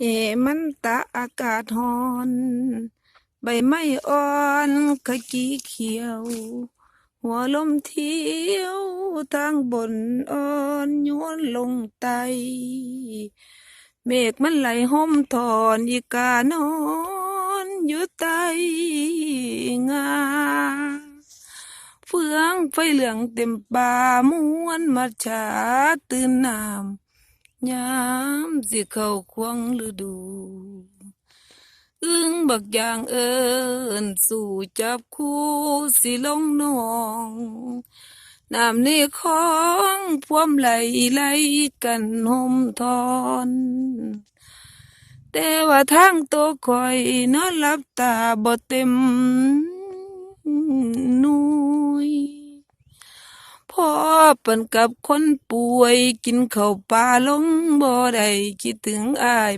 เหมันตะอากาศร้อน ใบไม้อ่อนขจีเขียว หัวลมเที่ยวทางบนอ่อนโยนลงไตเมฆมันไหลห่มถอนอีกานอนอยู่ใต้งาเฟืองไฟเหลืองเต็มป่ามวนมาชาตื่นน้ำ ยามสิเข้าควงฤดู อึ้งบักอย่างเอิญสู่จับคู่สิลงนองน้ำในคลองพวมไหลไหลกันห่มทอนแต่ว่าทางตัวคอยนอนหลับตาบ่เต็ม ปันกับคนป่วย กินข้าวปลาลงบ่ได้ คิดถึงอ้าย